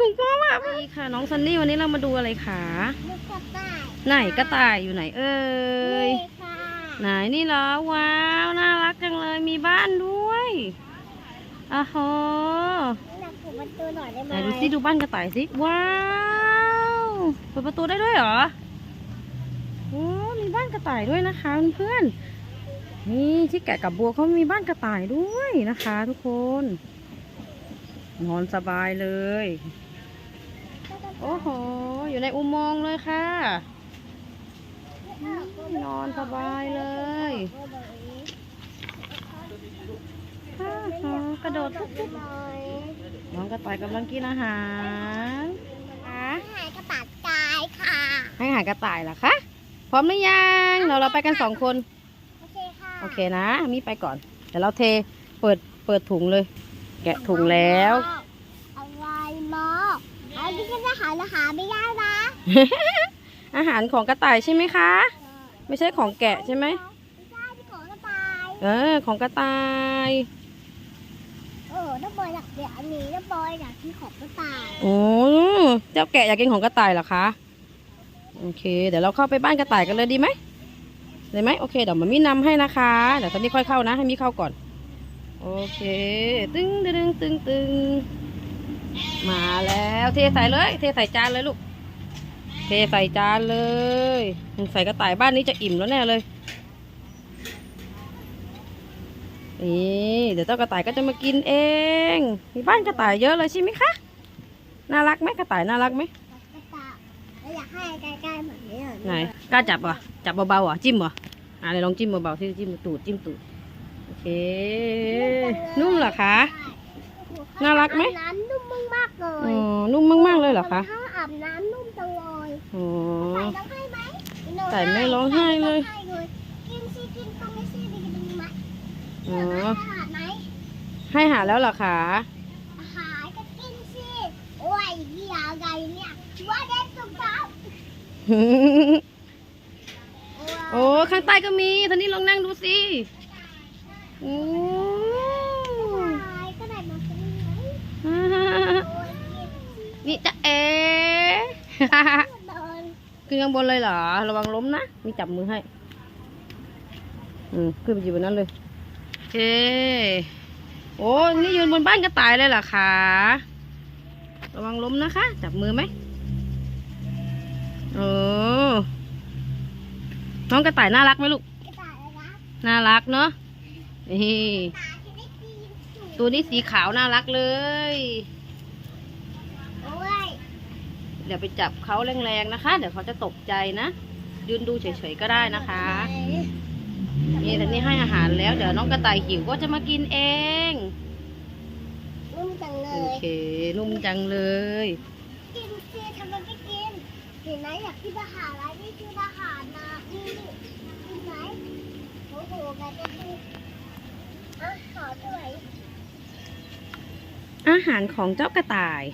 ของพ่ออะนี่ค่ะ น้องซันนี่วันนี้เรามาดูอะไรคะลูกกระต่ายไหนกระต่ายอยู่ไหนเอ่ยนี่ค่ะไหนนี่เหรอว้าวน่ารักจังเลยมีบ้านด้วยอ้โหหนักถูประตูหน่อยได้ไหไหมนดูสิดูบ้านกระต่ายสิว้าวเปิดประตูได้ด้วยเหรอโอ้มีบ้านกระต่ายด้วยนะคะเพื่อนๆนี่ที่แกะกับบัวเขามีบ้านกระต่ายด้วยนะคะ ทุกคน นอนสบายเลย โอ้โห อยู่ในอุโมงค์เลยค่ะ นอนสบายเลยฮ่าฮ่ากระโดดตุ๊บตุ๊บหน่อยน้องกระต่ายกำลังกินอาหารคะหายกระต่ายกายค่ะ ให้อาหารกระต่ายเหรอคะ พร้อมหรือยังเราเราไปกันสองคน โอเคค่ะ โอเคนะ มีไปก่อน เดี๋ยวเราเท เปิด เปิดถุงเลย แกะถุงแล้ว อะไรเนาะอั นนี้ก็จะหาราหาไม่ได้นะอาหารของกระต่ายใช่ไหมคะ ไม่ใช่ของแกะใช่ไหมไม่ใช่ที่ของกระต่ายเออของกระต่ายเออน้าบอยอยากเดี๋ยวอันนี้น้าบอยอยากที่ของกระต่ายโอ้เจ้าแกะอยากกินของกระต่ายเหรอคะโอเค เดี๋ยวเราเข้าไปบ้านกระต่ายกันเลยดีไหมได้ไหมโอเคเดี๋ยวมามีนำให้นะคะเดี๋ยวตอนนี้ค่อยเข้านะ ให้มีเข้าก่อน โอเค ตึงตึงตึงตึง มาแล้วเทใส่เลย เทใส่จานเลยลูก เทใส่จานเลยใส่กระต่ายบ้านนี้จะอิ่มแล้วแน่เลยนี่เดี๋ยวเจ้ากระต่ายก็จะมากินเอง มีบ้านกระต่ายเยอะเลยใช่ไหมคะน่ารักไหมกระต่ายน่ารักไหมกระต่ายแล้วอยากให้ใกล้ๆแบบนี้อะไหนกล้าจับเหรอจับเบาๆเหรอจิ้มเหรออะเดี๋ยวลองจิ้มเบาๆที่จิ้มตูดจิ้มตูดโอเคนุ่มเหรอคะน่ารักไหมน้ำนุ่มมากๆ เลอ๋ยอนุ่มมากๆเลยเหรอคะถ้าอาบน้ำนุ่มจังเลยอ๋อใส่ร้องไห้ไหมใส่ไม่ร้องไห้เลยใส่ร้องไห้เลยกินสิกินตรงนี้สิดีกันไหมอ๋ออาหารไหมให้อาหารแล้วเหรอคะอาหารก็กินสิโอ้ยเหี้ยอะไรเนี่ยว่าเด็ดสุดท้ายโอ้ข้างใต้ก็มีท่านี้ลองนั่งดูสิโอ้ นี่จะเอ๋เดินขึ้นข้างบนเลยเหรอ ระวังล้มนะมีจับมือให้ อืมขึ้นไปอยู่บนนั้นเลยโอเคโอ้นี่ยืนบนบ้านกระต่ายเลยเหรอคะระวังล้มนะคะ จับมือไหมโอ้น้องกระต่ายน่ารักไหมลูกกระต่ายอะไรนะน่ารักเนาะนี่ตาที่ได้กินสุดตัวนี้สีขาวน่ารักเลยโอ้ย เดี๋ยวไปจับเขาแรงๆนะคะ เดี๋ยวเขาจะตกใจนะ ยืนดูเฉยๆก็ได้นะคะ นี่แต่นี่ให้อาหารแล้ว เดี๋ยวน้องกระต่ายหิวก็จะมากินเอง นุ่มจังเลโอยเค นุ่มจังเลย กินสิทำไมไม่กิน เห็นไหมอยากกินอาหารอะไรนี่คืออาหารนะนี่กินไหมโอ้โหแกจะกินอาหารด้วย อาหารของเจ้ากระต่าย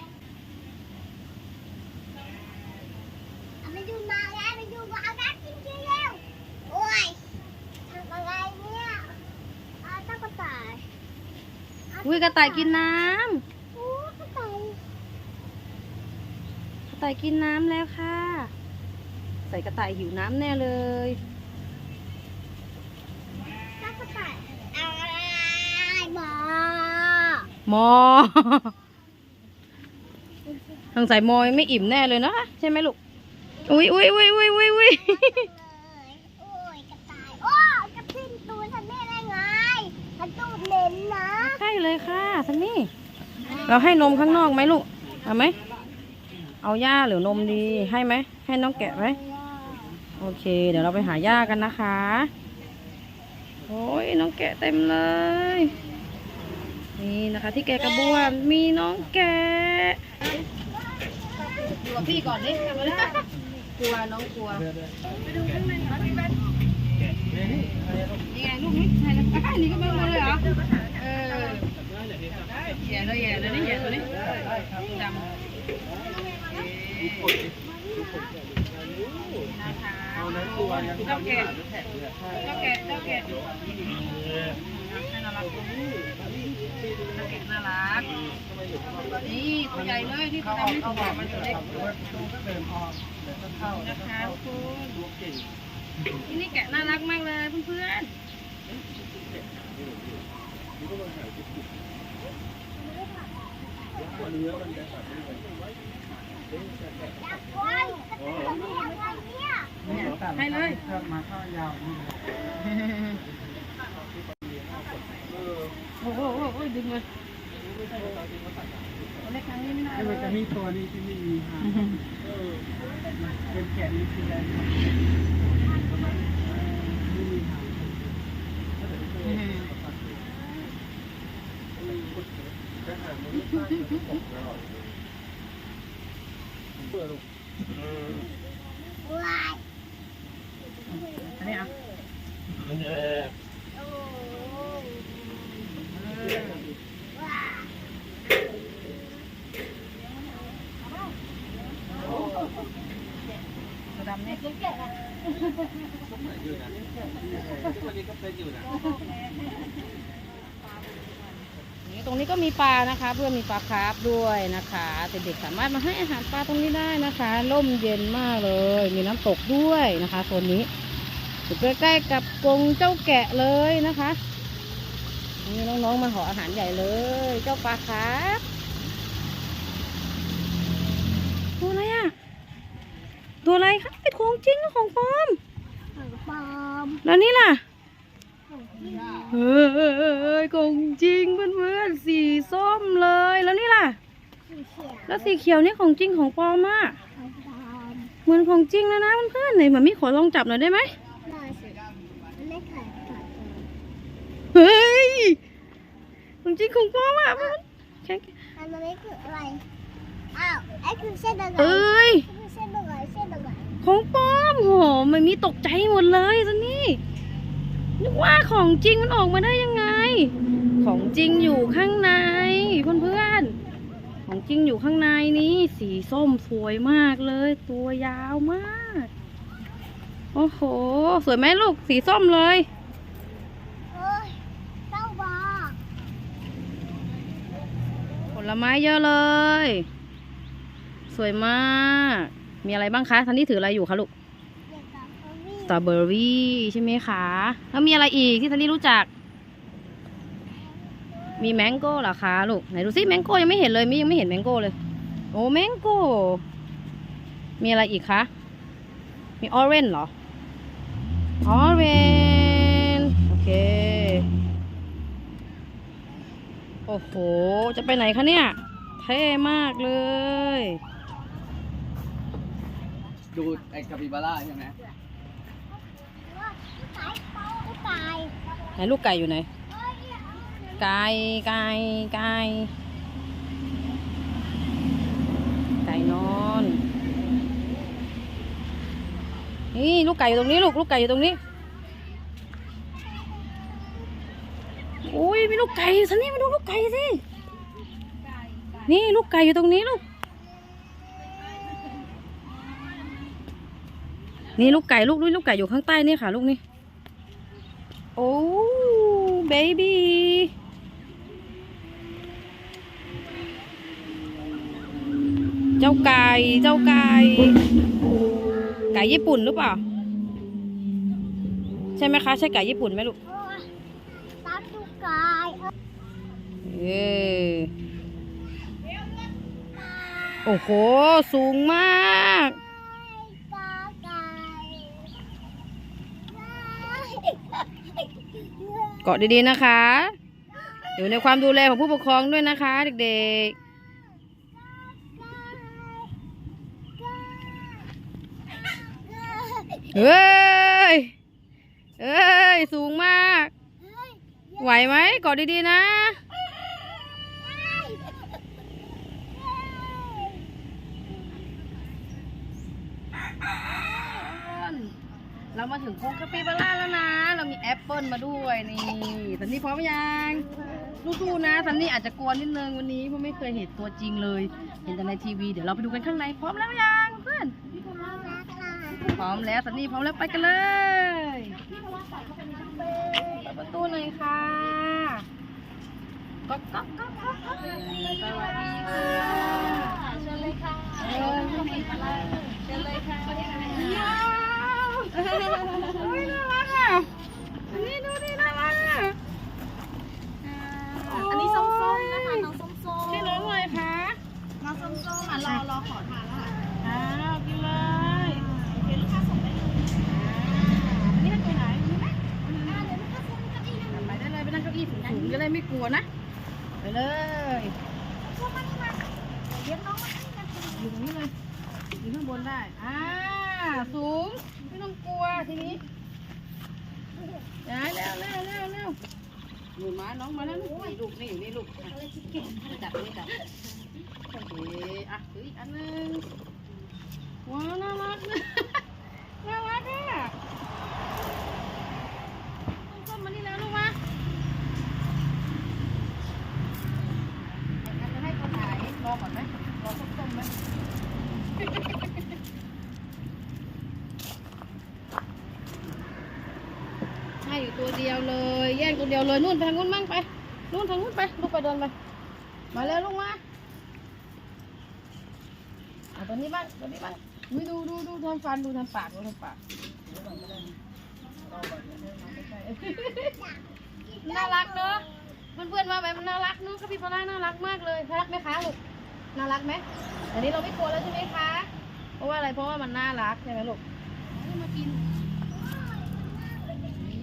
เอา ไปดูมาแล้วไปดูมาแล้วกินเร็วโอ้ยทำอะไรเนี่ยอาเจ้ากระต่ายอุ้ยกระต่ายกินน้โอ้กระต่ายำกระต่ายกินน้ำแล้วค่ะ ใส่กระต่ายหิวน้ำแน่เลยเจ้ากระต่ายอะไรหมอมอสงสัยมอยไม่อิ่มแน่เลยนะคะใช่ไหมลูก อุ้ยอุ้ยอุ้ยอุ้ยอุ้ยอุ้ยโอ้ยกระต่ายโอ้ยกระทิ่งตัวฉันไม่ได้ไงมันตูดเหม็นนะใช่เลยค่ะซันนี่ เราให้นมข้างนอกไหมลูก เอาไหม เอาหญ้าหรือนมดีให้ไหม ให้น้องแกะไหมโอเค เดี๋ยวเราไปหาหญ้ากันนะคะ โอ้ยน้องแกะเต็มเลย นี่นะคะที่แกะกระบวนมีน้องแกะกลัวพี่ก่อนดิทำอะไร กลัวน้องกลัวนี่ไงลูกนี่ใช่แล้วอะนี่ก็ไม่มดเลยเหรอเออแย่เลยแย่เลยนี่แย่ตัวนี้ดำนะคะตัวยังเจ้าแกะแข็งเจ้าแกะเจ้าแกะน่ารัก ตัวนี้เจ้าแกะน่ารัก นี่ตัวใหญ่เลยที่เขาทำให้ตัวมามันจะตัวเล็เล็กกดูก็เดินออกเดินเข้านะคะคุณตัวเก่งที่นี่แกะน่ารักมากเลยเพื่อนตัวเนื้เลยมาเข้ายาวนี่ โอ้โหดึงเลยเล็กครั้งนี้ไม่น่าเลมันจะยมีตัวนี้ที่ไม่มีหางเป็นแขนนี่คืออะไรไม่มีหางอันนี้อะมันจะโอ้ว้าย ตัวดำนี่ อยู่ นะวันนี้ก็เป็นอยู่นะนี่ตรงนี้ก็มีปลานะคะ เพื่อมีปลาคาร์ฟด้วยนะคะเด็กๆสามารถมาให้อาหารปลาตรงนี้ได้นะคะร่มเย็นมากเลย มีน้ำตกด้วยนะคะโซนนี้อยู่ใกล้ๆกับกรงเจ้าแกะเลยนะคะนี่น้องๆมาขออาหารใหญ่เลย เจ้าปลาคาร์ฟตัวอะไรอะ ตัวอะไรคะไอ้ของจริงหรือของปลอมปอม แล้วนี่ล่ะเฮ้ยของจริงเพื่อนๆสีส้มเลย แล้วนี่ล่ะสีเขียวแล้วสีเขียวนี่ของจริงของปลอมอะของปอมเหมือนของจริงแล้วนะเพื่อนๆไหนมามิขอลองจับหน่อยได้ไหมน่าสิมันไม่ขายขาดเลยเฮ้ยของจริงของปลอมอะเพื่อนแข็งอันนี้คืออะไร อ้าวไอ้คือเส้นอะไรเอ้ย ของปลอมโหมันมีตกใจหมดเลยซันนี่นึกว่าของจริงมันออกมาได้ยังไง ของจริงอยู่ข้างในเพื่อนๆของจริงอยู่ข้างในนี้ สีส้มสวยมากเลย ตัวยาวมาก โอ้โห สวยไหมลูกสีส้มเลยโอ้ยเต้าบอผลไม้เยอะเลย สวยมาก มีอะไรบ้างคะทันที่ถืออะไรอยู่คะลูกเด็กกับเขาวิ่งสตรอเบอรี่ใช่ไหมคะแล้วมีอะไรอีกที่ทันนี่รู้จัก มีแมงโก้เหรอคะลูกไหนดูซิแมงโก้ยังไม่เห็นเลยมิยังไม่เห็นแมงโก้เลย โอ้แมงโก้มีอะไรอีกคะมีออเรนเหรอออเรนโอเคโอ้โห จะไปไหนคะเนี่ย เท่มากเลย ดูไอ้คาปิบาร่าใช่ไหมว่าตายเต้าตายไหนลูกไก่อยู่ไหนเอ้ยไก่ ไก่ ไก่ ไก่นอน นี่ลูกไก่อยู่ตรงนี้ลูก ลูกไก่อยู่ตรงนี้อุ้ยมีลูกไก่สันนี่มาดูลูกไก่สิ นี่ลูกไก่อยู่ตรงนี้ลูก นี่ลูกไก่ลูกนี่ลูกไก่อยู่ข้างใต้นี่ค่ะ ลูกนี่โอ้เบบี้เจ้าไก่เจ้าไก่ไก่ญี่ปุ่นหรือเปล่า ใช่ไหมคะ ใช่ไก่ญี่ปุ่นไหมลูกโอ้ยตาตุกกายเอ้ยเออโอ้โห สูงมาก ตาไก่ เกาะดีๆนะคะ อยู่ในความดูแลของผู้ปกครองด้วยนะคะ เด็กๆเฮ้ยเฮ้ย สูงมาก ไหวไหมเกาะดี ๆ นะ เรามาถึงโค้งคาปิบาร่าแล้วนะ เรามีแอปเปิลมาด้วยนี่สันนี่พร้อมยังสู้ๆนะสันนี่อาจจะกลัวนิดนึงวันนี้เพราะไม่เคยเห็นตัวจริงเลย เห็นแต่ในทีวีเดี๋ยวเราไปดูกันข้างในพร้อมแล้วยังเพื่อนพร้อมแล้วค่ะพร้อมแล้วสันนี่พร้อมแล้วไปกันเลยเปิดประตูหน่อยค่ะก๊อกก๊อกก๊อกก๊อกก๊อกสวัสดีค่ะเชิญเลยค่ะเชิญเลยเชิญเลยค่ะว้าวโอ้ยน่ารักอะอันนี้ดูดิน่ารักอะอันนี้ส้มๆนะคะน้องส้ม ชื่อน้องอะไรคะ ๆน้องส้มๆอะรอรอขอทานแล้วค่ะ อ้าวกินเลย เดี๋ยวลูกค้าส่งไปเลย อันนี้เป็นตัวไหนนี่ไหม อ่าเดี๋ยวนะคะคุณก็ดีนะ ไปได้เลยไปนั่งเก้าอี้สูงๆจะได้ไม่กลัวนะ ไปเลย พวกมันนี่มาเดี๋ยวน้องมาให้นะคุณ อยู่ตรงนี้เลยอยู่ข้างบนได้ อ่า สูง ไม่ต้องกลัวทีนี้ย้ายเร็วเร็วเร็วเร็วหนูมาน้องมาแล้วลูกนี่ลูกนี่ อยู่นี่ลูกอะจับนี่จับโอเคอะถืออีกอันหนึงว้าวน่ารักนะน่ารักอะต้องส้มมานี่แล้วลูกมาอันจะให้คนไหนรอก่อนไหมรอส้มๆไหม ให้อยู่ตัวเดียวเลย แย่งตัวเดียวเลยนู่นไปทางนู้นมั่งไป นู่นทางนู้นไป ลูกไปเดินไป มาแล้วลูกมาเอาตัวนี้บ้างตัวนี้บ้างอุ๊ยดูดูดูทำฟันดูทำปากดูทำปากเดี๋ยวก่อนก็ได้นะรอก่อนเนมาใกล้ๆน่ารักเนอะเพื่อนๆว่าแบบน่ารักเนอะคาปิบาร่าน่ารักมากเลยน่ารักไหมคะลูกน่ารักไหมอันนี้เราไม่กลัวแล้วใช่ไหมคะ เพราะว่าอะไรเพราะว่ามันน่ารักใช่ไหมลูกมากิน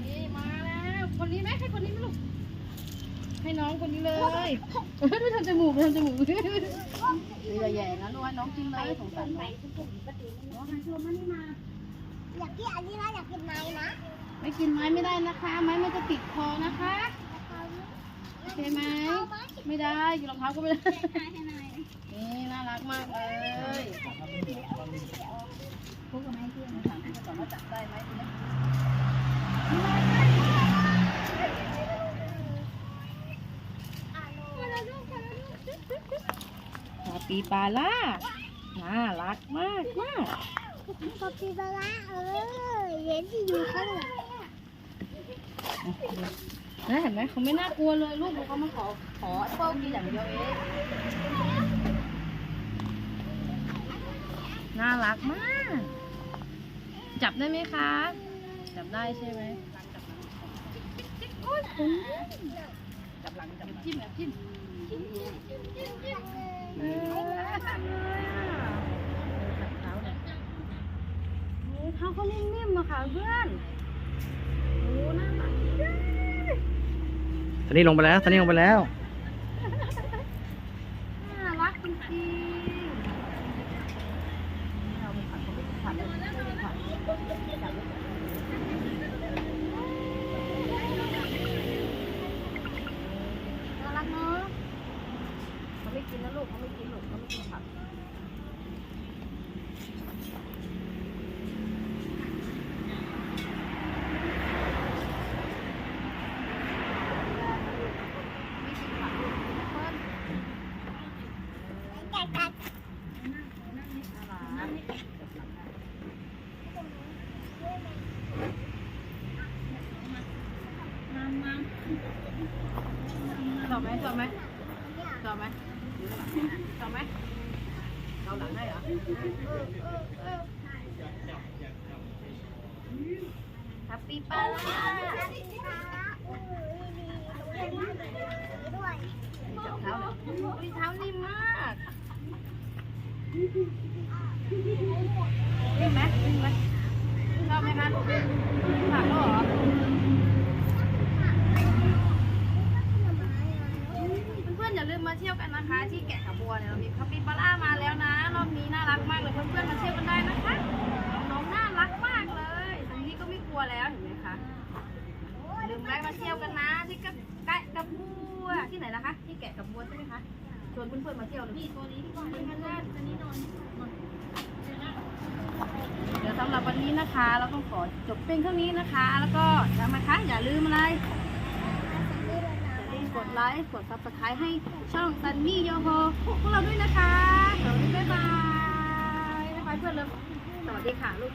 นี่มาแล้วคนนี้ไหมให้คนนี้ไหมลูก ให้น้องคนนี้เลยดูทำจมูกทำจมูกนี่อย่าแย่นะลูกน้องกินเลยสงสารน้องน้องให้ชมมันนี่มาอยากกินอันนี้นะอยากกินไหนนะไม่กินไม้ไม่ได้นะคะ ไม้มันจะติดคอนะคะโอเคไหมไม่ได้อยู่รองเท้าก็ไม่ได้นี่น่ารักมากเลยพูดกับไม้เพื่อนถามเพื่อนก่อนว่าจับได้ไหม ทีนี้คาปิบาร่าน่ารักมากมากคาปิบาร่าเออเห็นที่อยู่ข้างหลังนะเห็นไหมเขาไม่น่ากลัวเลยลูกเขามาขอขอแอปเปิ้ลกินอย่างเดียวเองน่ารักมาก จับได้ไหมคะ จับได้ใช่ไหมจับหลังจับจิ้มแบบจิ้ม เออเท้าเนี่ยโอ้เท้าเขานิ่มๆอะค่ะเพื่อนโอ้น่ารักจังตอนนี้ลงไปแล้วตอนนี้ลงไปแล้ว น่ารักจริงๆ กินนะลูกเขาไม่กินลูกเขาไม่กินผักไม่กินผักลูกแอปเปิ้ลกัดกัดชอบไหมชอบไหมชอบไหมชอบไหมเราหลังได้เหรอแฮ ปีป้าล่าด้วยจับเท้าเลยอุ้ยเท้านิ่มมากนิ่มไหมนิ่มไหมชอบไหมคะผักแล้วเหรอเพื่อนๆอย่าลืมมาเที่ยวกันนะคะ ที่แกะขบัวเนี่ยเรามีคาปิบาร่ามาแล้วนะรอบนี้น่ารักมากเลยเพื่อนๆมาเที่ยวกันได้นะคะน้องน่ารักมากเลยตรงนี้ก็ไม่กลัวแล้วเห็นไหมคะอย่าลืมแวะมาเที่ยวกันนะ ที่กะแกะกับบัวที่ไหนนะคะที่แกะกับบัวใช่ไหมคะชวนเพื่อนๆมาเที่ยวเลยพี่ตัวนี้พี่ตัวนี้เพื่อนๆตัวนี้นอนเดี๋ยวสำหรับวันนี้นะคะ เราต้องขอจบเพียงเท่านี้นะคะ แล้วก็อย่ามาคะอย่าลืมอะไรอย่าลืมกดไลค์กด subscribe ให้ช่องซันนี่โยโฮพวกเราด้วยนะคะสวัสดีบ๊ายบายบ๊ายบายเพื่อนเลยสวัสดีค่ะลูก